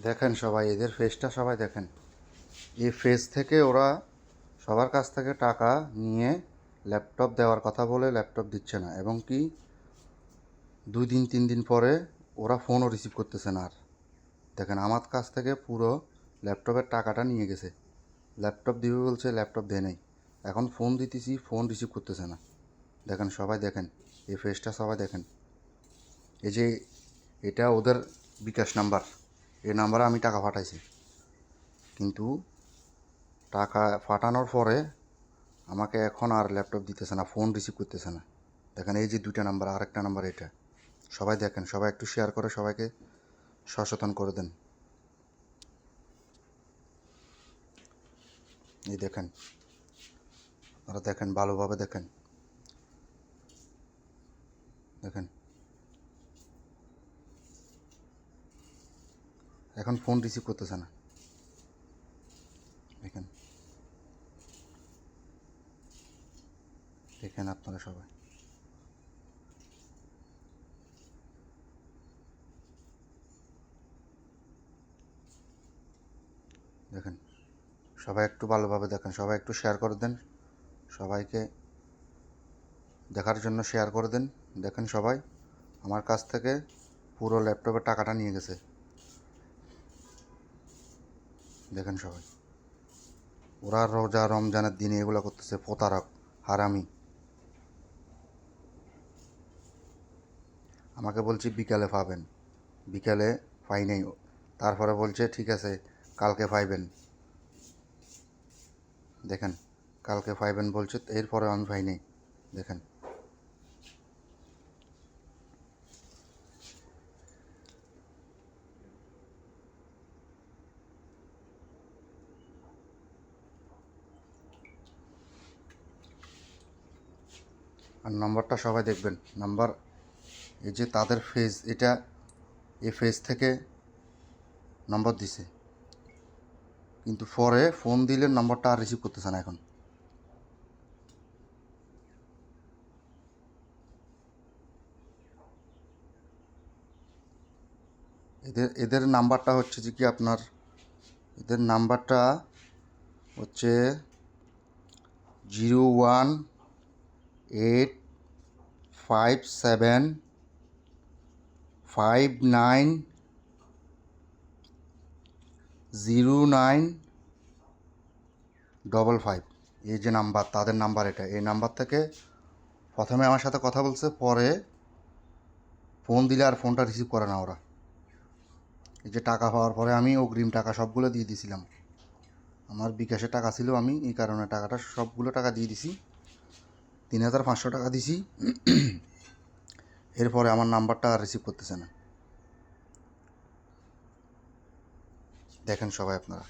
দেখেন সবাই, এদের ফেসটা সবাই দেখেন। এই ফেস থেকে ওরা সবার কাছ থেকে টাকা নিয়ে ল্যাপটপ দেওয়ার কথা বলে ল্যাপটপ দিচ্ছে না। এবং কি, দুই দিন, তিন দিন পরে ওরা ফোনও রিসিভ করতেছে না আর। দেখেন, আমার কাছ থেকে পুরো ল্যাপটপের টাকাটা নিয়ে গেছে। ল্যাপটপ দিবে বলছে ল্যাপটপ দেয় নাই। এখন ফোন দিতেছি ফোন রিসিভ করতেছে না। দেখেন, সবাই দেখেন, এই ফেসটা সবাই দেখেন। এই যে, এটা ওদের বিকাশ নাম্বার। এই নাম্বারে আমি টাকা পাঠাইছি। কিন্তু টাকা পাঠানোর পরে আমাকে এখন আর ল্যাপটপ দিতেছে না, ফোন রিসিভ করতেছে না। দেখেন এই যে দুইটা নাম্বার, আরেকটা নাম্বার এটা। সবাই দেখেন, সবাই একটু শেয়ার করে সবাইকে সচেতন করে দেন। এই দেখেন আপনারা দেখেন, ভালোভাবে দেখেন। দেখেন এখন ফোন রিসিভ করতেছে না। দেখেন। দেখেন আপনারা সবাই। দেখেন, সবাই একটু ভালোভাবে দেখেন, সবাই একটু শেয়ার করে দেন, সবাইকে দেখার জন্য শেয়ার করে দেন। দেখেন সবাই, আমার কাছ থেকে পুরো ল্যাপটপের টাকাটা নিয়ে গেছে। দেখেন সবাই। ওরা রোজা রমজানের দিনে এগুলো করতেছে, প্রতারক, হারামি। আমাকে বলছি, বিকালে পাবেন। বিকালে পাই নাই। তারপরে বলছে, ঠিক আছে, কালকে পাইবেন। দেখেন, কালকে পাইবেন বলছে, এরপরে আমি পাই নাই। দেখেন। আর নাম্বারটা সবাই দেখবেন। নাম্বার, এই যে তাদের ফেজ এটা এই ফেজ থেকে নাম্বার দিছে। কিন্তু পরে ফোন দিলে নাম্বারটা আর রিসিভ করতেছে না এখন। এদের এদের নাম্বারটা হচ্ছে যে কি আপনার, এদের নাম্বারটা হচ্ছে zero one eight five seven five nine zero nine double five এই যে নাম্বার, তাদের নাম্বার এটা। এই নাম্বার থেকে প্রথমে আমার সাথে কথা বলছে, পরে ফোন দিলে আর ফোনটা রিসিভ করে না ওরা। এই যে টাকা পাওয়ার পরে আমি অগ্রিম টাকা সবগুলো দিয়ে দিয়েছিলাম আমার বিকাশে টাকা ছিল, আমি এই কারণে টাকাটা সবগুলো টাকা দিয়ে দিছি। তিন হাজার পাঁচশো টাকা দিছি। এরপরে আমার নাম্বারটা আর রিসিভ করতেছে না। দেখেন সবাই আপনারা।